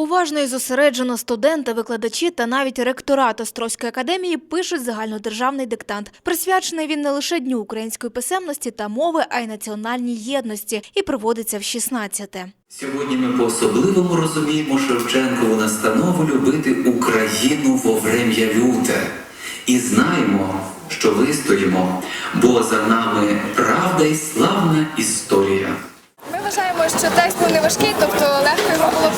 Уважно і зосереджено студенти, викладачі та навіть ректорат Острозької академії пишуть загальнодержавний диктант. Присвячений він не лише Дню української писемності та мови, а й національній єдності і проводиться в 16-те. Сьогодні ми по-особливому розуміємо Шевченкову настанову любити Україну во врем'я люте. І знаємо, що вистоїмо, бо за нами правда і славна історія. Ми вважаємо, що текст був не важкий, тобто легко його було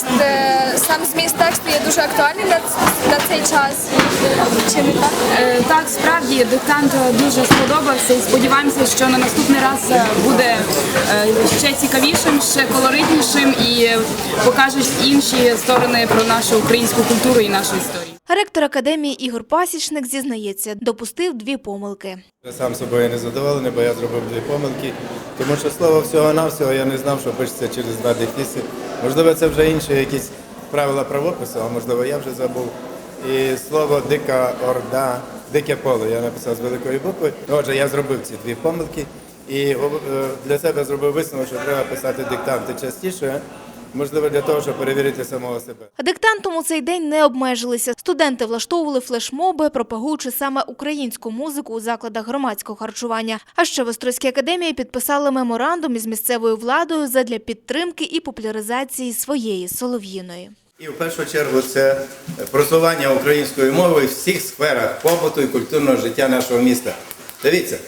текст, е, сам зміст тексту є дуже актуальний на, на цей час. Чи не так? Е, Так, справді диктант дуже сподобався і сподіваємося, що на наступний раз е, буде ще цікавішим, ще колоритнішим і е, покаже інші сторони про нашу українську культуру і нашу історію. Ректор академії Ігор Пасічник зізнається, допустив дві помилки. Я Сам собою не задоволений, бо я зробив дві помилки, тому що слово всього-навсього я не знав, що пишеться через два дефіси. Можливо, це вже інші якісь правила правопису, а можливо, я вже забув. І слово дика орда, дике поле я написав з великої букви. Отже, я зробив ці дві помилки і е, для себе зробив висновок, що треба писати диктанти частіше, можливо, для того, щоб перевірити самого себе. Диктантом у цей день не обмежилися. Студенти влаштовували флешмоби, пропагуючи саме українську музику у закладах громадського харчування. А ще в Острозькій академії підписали меморандум із місцевою владою задля підтримки і популяризації своєї солов'їної. І в першу чергу це просування української мови в всіх сферах побуту і культурного життя нашого міста. Дивіться,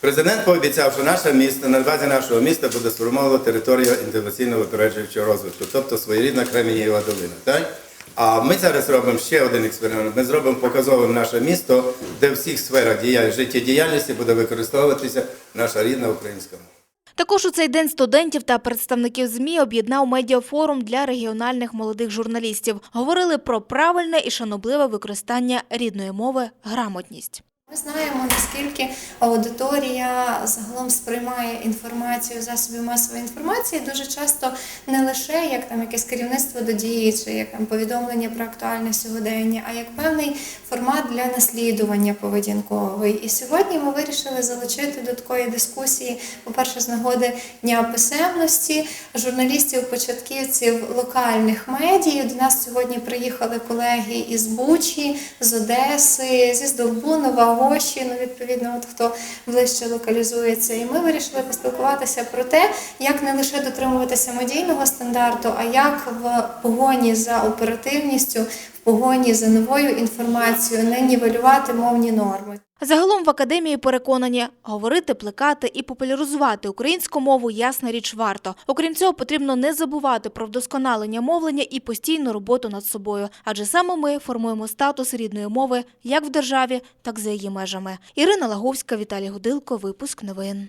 президент пообіцяв, що наше місто на базі нашого міста буде сформовано територію інноваційного випереджуючого розвитку, тобто своєрідна Кремінієва долина. Так? А ми зараз робимо ще один експеримент. Ми зробимо показовим наше місто, де в всіх сферах життєдіяльності буде використовуватися наша рідна українська мова. Також у цей день студентів та представників ЗМІ об'єднав медіафорум для регіональних молодих журналістів. Говорили про правильне і шанобливе використання рідної мови грамотність. Ми знаємо, наскільки аудиторія загалом сприймає інформацію засобів масової інформації дуже часто не лише як там якесь керівництво до дії, чи як там повідомлення про актуальне сьогодення, а як певний формат для наслідування поведінковий. І сьогодні ми вирішили залучити до такої дискусії, по-перше, з нагоди дня писемності, журналістів-початківців локальних медій. До нас сьогодні приїхали колеги із Бучі, з Одеси, зі Здолбунова, Гоші, ну відповідно, от хто ближче локалізується. І ми вирішили поспілкуватися про те, як не лише дотримуватися модійного стандарту, а як в погоні за оперативністю, в погоні за новою інформацією не нівелювати мовні норми. Загалом в академії переконані, говорити, плекати і популяризувати українську мову ясна річ варто. Окрім цього, потрібно не забувати про вдосконалення мовлення і постійну роботу над собою, адже саме ми формуємо статус рідної мови як в державі, так і за її межами. Ірина Лаговська, Віталій Гудилко, випуск новин.